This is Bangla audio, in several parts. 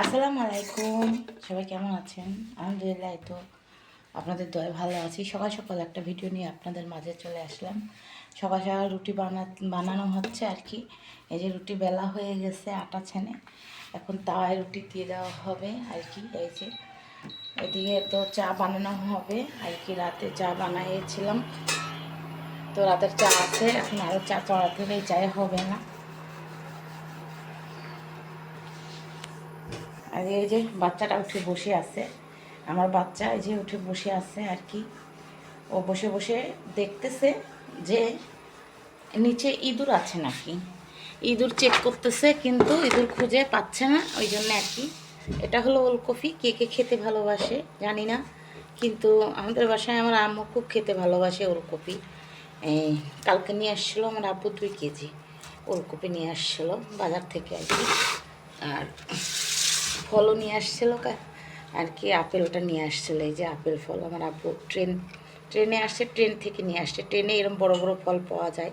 আসসালামু আলাইকুম। সবাই কেমন আছেন? আলহামদুলিল্লাহ তো আপনাদের দয় ভালো আছি। সকাল সকাল একটা ভিডিও নিয়ে আপনাদের মাঝে চলে আসলাম। সকাল সকাল রুটি বানা, বানানো হচ্ছে আর কি। এই যে রুটি বেলা হয়ে গেছে আটা ছেনে। এখন তাওয়ায় রুটি দিয়ে দেওয়া হবে আর কি, এই যে। এদিকে তো চা বানানো হবে আর কি, রাতে চা বানাইয়েছিলাম তো রাতের চা আছে, এখন আরও চা চড়াতে চায়ে হবে না। আর এই যে বাচ্চাটা উঠে বসে আছে, আমার বাচ্চা এই যে উঠে বসে আছে আর কি। ও বসে বসে দেখতেছে যে নিচে ইঁদুর আছে নাকি। ইঁদুর চেক করতেছে কিন্তু ইঁদুর খুঁজে পাচ্ছে না, ওই জন্য আর কি। এটা হলো ওলকপি, কে কে খেতে ভালোবাসে জানি না, কিন্তু আমাদের বাসায় আমার আম্মু খুব খেতে ভালোবাসে ওলকপি। এই কালকে নিয়ে আসছিল আমার আব্বু দুই কেজি ওলকপি নিয়ে আসছিল বাজার থেকে আর কি। আর ফলও নিয়ে আসছিল কা- আর কি আপেলটা নিয়ে আসছিল, এই যে আপেল ফল আমার আব্বু ট্রেন, ট্রেনে আসছে ট্রেন থেকে নিয়ে আসছে ট্রেনে এরকম বড় বড় ফল পাওয়া যায়,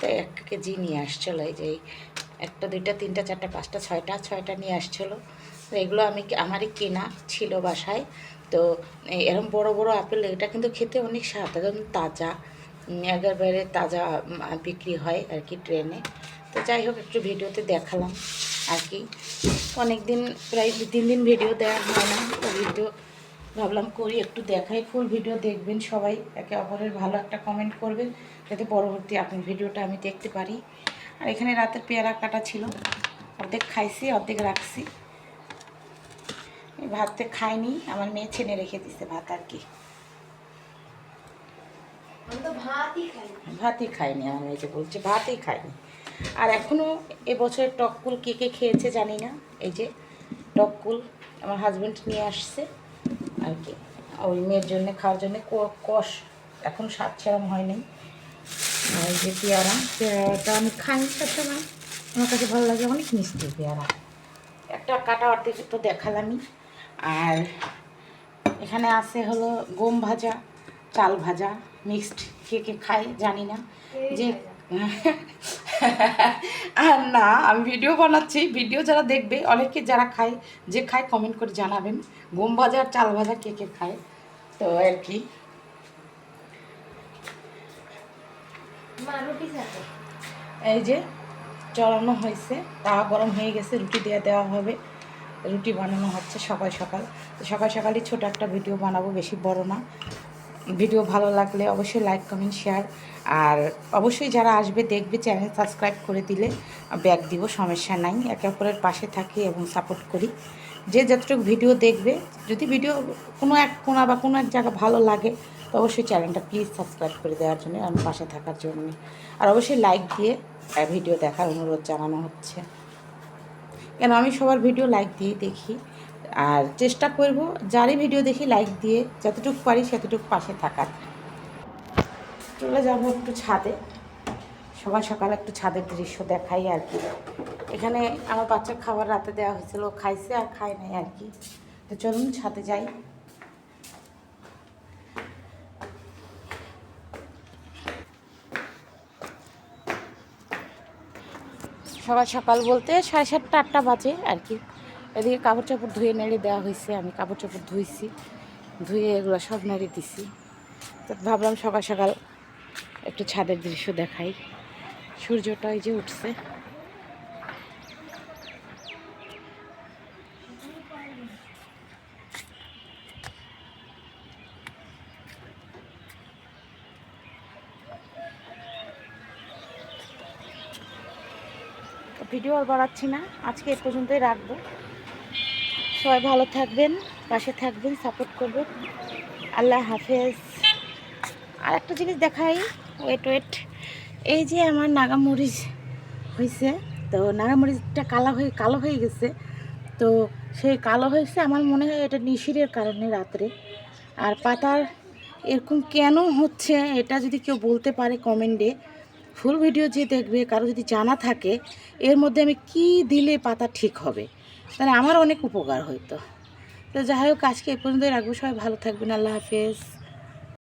তাই এক কেজি নিয়ে আসছিল, এই যে একটা, দুইটা, তিনটা, চারটা, পাঁচটা, ছয়টা ছয়টা নিয়ে আসছিল। এগুলো আমি আমারই কেনা ছিল বাসায়। তো এই এরকম বড় বড় আপেল, এটা কিন্তু খেতে অনেক একদম তাজা একেবারে তাজা বিক্রি হয় আর কি ট্রেনে। তো যাই হোক একটু ভিডিওতে দেখালাম আর কি। অনেক দিন প্রায় দু তিন দিন ভিডিও দেওয়া হয় না তো ভিডিও ভাবলাম করি একটু দেখাই ফুল ভিডিও দেখবেন সবাই। একে অপরের ভালো একটা কমেন্ট করবেন যাতে পরবর্তী আপনার ভিডিওটা আমি দেখতে পারি। আর এখানে রাতের পেয়ারা কাটা ছিল অর্ধেক খাইছি অর্ধেক রাখছি। ভাততে খাইনি আমার মেয়ে ছেনে রেখে দিছে ভাত আর কি। ভাতই খাই ভাতই খাইনি আমি এই যে বলছি ভাতই খাইনি। আর এখনও এবছরের টককুল কে কে খেয়েছে জানি না। এই যে টককুল আমার হাজব্যান্ড নিয়ে আসছে আর কি। ওই মেয়ের জন্য খাওয়ার জন্য ক- কষ এখন স্বাদ সেরম হয়নি। আর এই যে পেয়ারা পেয়ারাটা আমি খাই সবসময়। আমার কাছে ভালো লাগে অনেক মিষ্টি পেয়ারা। একটা কাটা অর্ধেক তো দেখালামই। আর এখানে আছে হলো গম ভাজা চাল ভাজা মিক্সড কে কে খায় জানি না। যে আর না আমি ভিডিও বানাচ্ছি। ভিডিও যারা দেখবে অনেকে যারা খায় যে খায় কমেন্ট করে জানাবেন। গম ভাজা আর চাল ভাজা কে কে খায় তো আর কি। এই যে চড়ানো হয়েছে। তাওয়া গরম হয়ে গেছে রুটি দিয়ে দেওয়া হবে। রুটি বানানো হচ্ছে সকাল সকাল। তো সকাল সকালই ছোট একটা ভিডিও বানাবো বেশি বড় না। ভিডিও ভালো লাগলে অবশ্যই লাইক, কমেন্ট, শেয়ার। আর অবশ্যই যারা আসবে, দেখবে, চ্যানেল সাবস্ক্রাইব করে দিলে ব্যাগ দিব, সমস্যা নাই। একে অপরের পাশে থাকি এবং সাপোর্ট করি। যে যতটুকু ভিডিও দেখবে, যদি ভিডিও কোনো এক কোনা বা কোনো এক জায়গা ভালো লাগে, তো অবশ্যই চ্যানেলটা প্লিজ সাবস্ক্রাইব করে দেওয়ার জন্য আমি পাশে থাকার জন্য। আর অবশ্যই লাইক দিয়ে ভিডিও দেখার অনুরোধ জানানো হচ্ছে। কেন, আমি সবার ভিডিও লাইক দিয়ে দেখি। আর চেষ্টা করব, যারই ভিডিও দেখি লাইক দিয়ে যতটুকু পারি সেতটুকু পাশে থাকার। চলে যাব একটু ছাদে। সকাল সকাল একটু ছাদের দৃশ্য দেখাই আর কি। এখানে আমার বাচ্চার খাবার রাতে দেওয়া হয়েছিল খাইছে আর খায় নাই আর কি। তো চলুন ছাদে যাই। সকাল সকাল বলতে সাড়ে সাতটা, আটটা বাজে আর কি। এদিকে কাপড় চাপড় ধুয়ে নেড়ে দেওয়া হয়েছে, আমি কাপড় চাপড় ধুইছি, ধুয়ে এগুলো সব নেড়ে দিছি। তো ভাবলাম সকাল সকাল একটু ছাদের দৃশ্য দেখাই। সূর্যটা ওই যে উঠছে। ভিডিও আর বাড়াচ্ছি না, আজকে এ পর্যন্তই রাখব। সবাই ভালো থাকবেন, পাশে থাকবেন সাপোর্ট করবেন। আল্লাহ হাফেজ। আর একটা জিনিস দেখাই ওয়েট ওয়েট এই যে আমার নাগামরিচ হয়েছে তো নাগামরিচটা কালো হয়ে কালো হয়ে গেছে। তো সেই কালো হয়েছে, আমার মনে হয় এটা নিশিরের কারণে রাত্রে। আর পাতার এরকম কেন হচ্ছে, এটা যদি কেউ বলতে পারে কমেন্টে ফুল ভিডিও যে দেখবে, কারও যদি জানা থাকে, এর মধ্যে আমি কি দিলে পাতা ঠিক হবে? তাহলে আমার অনেক উপকার হইতো। তো যাই হোক, আজকে এ পর্যন্তই রাখব। সবাই ভালো থাকবেন। আল্লাহ হাফেজ।